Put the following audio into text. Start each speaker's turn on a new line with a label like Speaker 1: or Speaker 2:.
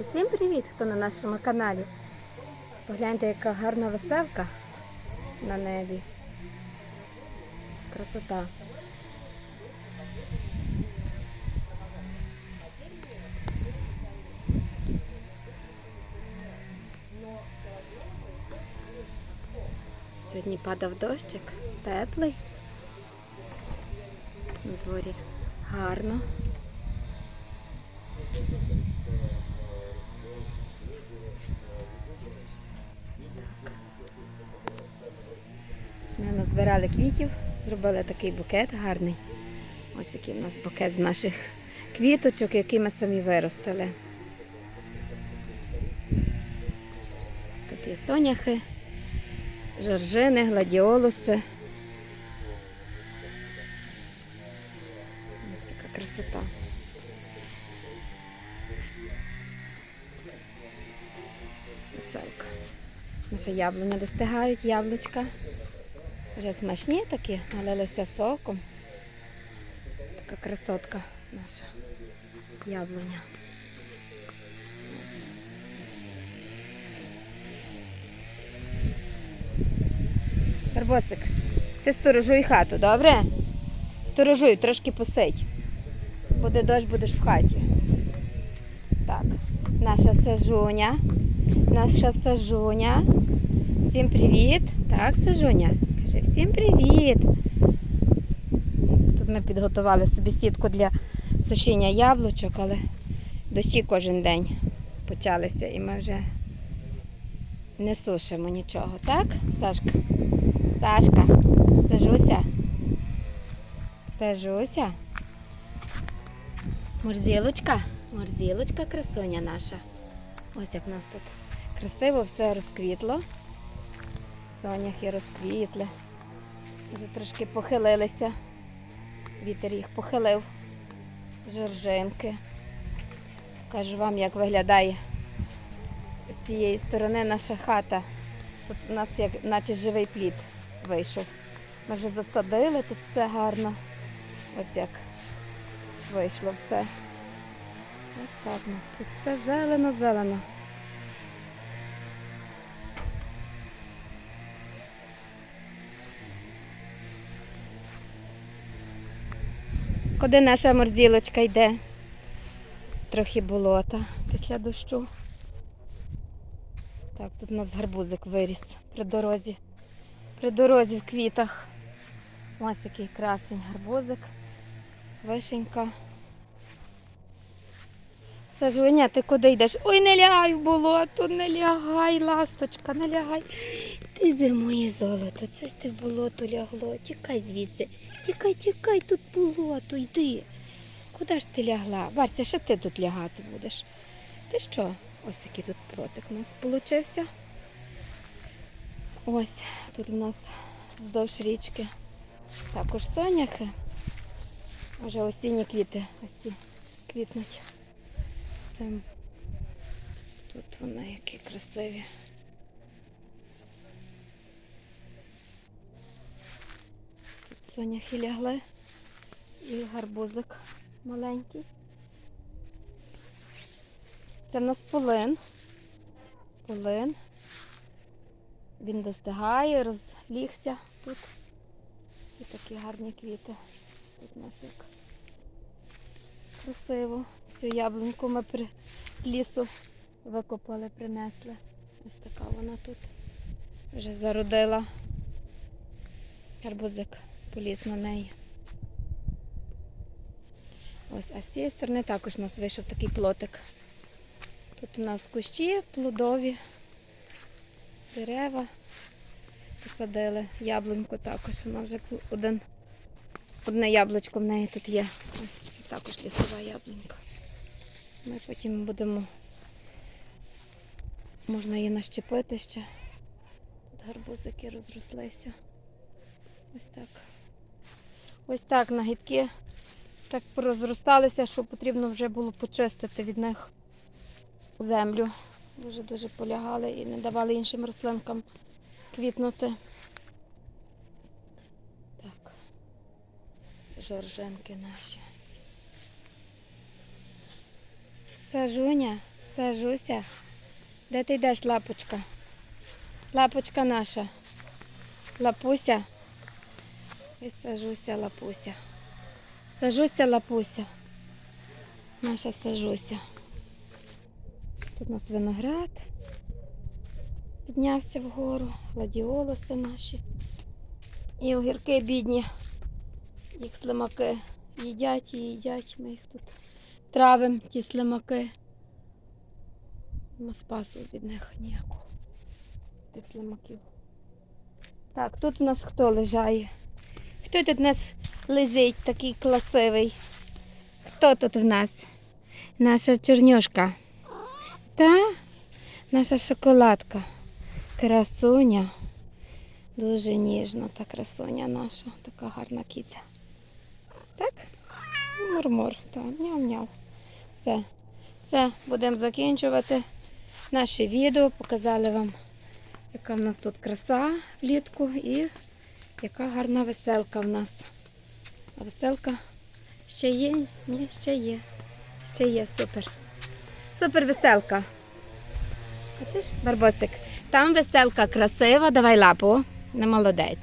Speaker 1: Усім привіт, хто на нашому каналі. Погляньте, яка гарна веселка на небі. Красота. Сьогодні падав дощик, теплий. На дворі гарно. Ми назбирали квітів, зробили такий букет гарний. Ось який у нас букет з наших квіточок, які ми самі виростили. Тут є соняхи, жоржини, гладіолуси. Ось яка красота. Веселка. Наша яблуня достигають, яблучка. Вже смачні такі, налилися соком. Така красотка наша яблуня. Барбосик, ти сторожуй хату, добре? Сторожуй, трошки посидь. Буде дощ, будеш в хаті. Так, наша сажуня. Наша сажуня. Всім привіт. Так, Сажуня. Каже, всім привіт. Тут ми підготували собі сітку для сушіння яблучок, але дощі кожен день почалися і ми вже не сушимо нічого, так, Сашка? Сашка, сажуся. Сажуся. Морзілочка, морзілочка, красуня наша. Ось як в нас тут красиво все розквітло. Соняхи розквітли. Вже трошки похилилися. Вітер їх похилив. Жоржинки. Кажу вам, як виглядає з цієї сторони наша хата. Тут у нас як наче живий плід вийшов. Ми вже засадили тут все гарно. Ось як вийшло все. Ось так у нас тут все зелено-зелено. Куди наша морзілочка йде? Трохи болота після дощу. Так, тут у нас гарбузик виріс при дорозі. При дорозі в квітах. Ось який красень гарбузик. Вишенька. Сажуня, ти куди йдеш? Ой, не лягай в болото, не лягай, ласточка, не лягай. Ти зимує золото, щось ти в болото лягло. Тікай звідси. Тікай, тікай, тут болото, йди. Куди ж ти лягла? Варся, ще ти тут лягати будеш. Ти що? Ось який тут плотик у нас получився. Ось тут у нас вздовж річки. Також соняхи. Вже осінні квіти ось ці квітнуть. Це тут вони які красиві. Соняхи лягли і гарбузик маленький. Це в нас полин. Полин. Він достигає, розлігся тут. І такі гарні квіти. Ось тут у нас як красиво. Цю яблуньку ми при... з лісу викопали, принесли. Ось така вона тут вже зародила. Гарбузик поліз на неї. Ось, а з цієї сторони також у нас вийшов такий плотик. Тут у нас кущі плодові, дерева. Посадили яблуньку також. Вона вже один, одне яблучко в неї тут є. Ось це також лісова яблунька. Ми потім будемо, можна її нащепити ще. Тут гарбузики розрослися. Ось так. Ось так нагідки так порозросталися, що потрібно вже було почистити від них землю. Дуже дуже полягали і не давали іншим рослинкам квітнути. Так. Жоржинки наші. Сажуня, Сажуся. Де ти йдеш, лапочка? Лапочка наша. Лапуся. І сажуся, лапуся. Сажуся, лапуся. Наша сажуся. Тут у нас виноград. Піднявся вгору, гладіолуси наші. І огірки бідні. Їх слимаки їдять і їдять. Ми їх тут травим, ті слимаки. Нема спасу від них ніякого. Тих слимаків. Так, тут у нас хто лежає? Хто тут у нас лежить такий красивий? Хто тут в нас? Наша чорнюшка. Та? Наша шоколадка. Красуня. Дуже ніжна та красуня наша. Така гарна кіця. Так? Мурмур. Так, няв-няв. Все. Все, будемо закінчувати наше відео. Показали вам, яка в нас тут краса влітку і яка гарна веселка в нас. А веселка ще є? Ні, ще є. Ще є, супер. Супер веселка. Бачиш, барбосик? Там веселка красива, давай лапу. Не молодець.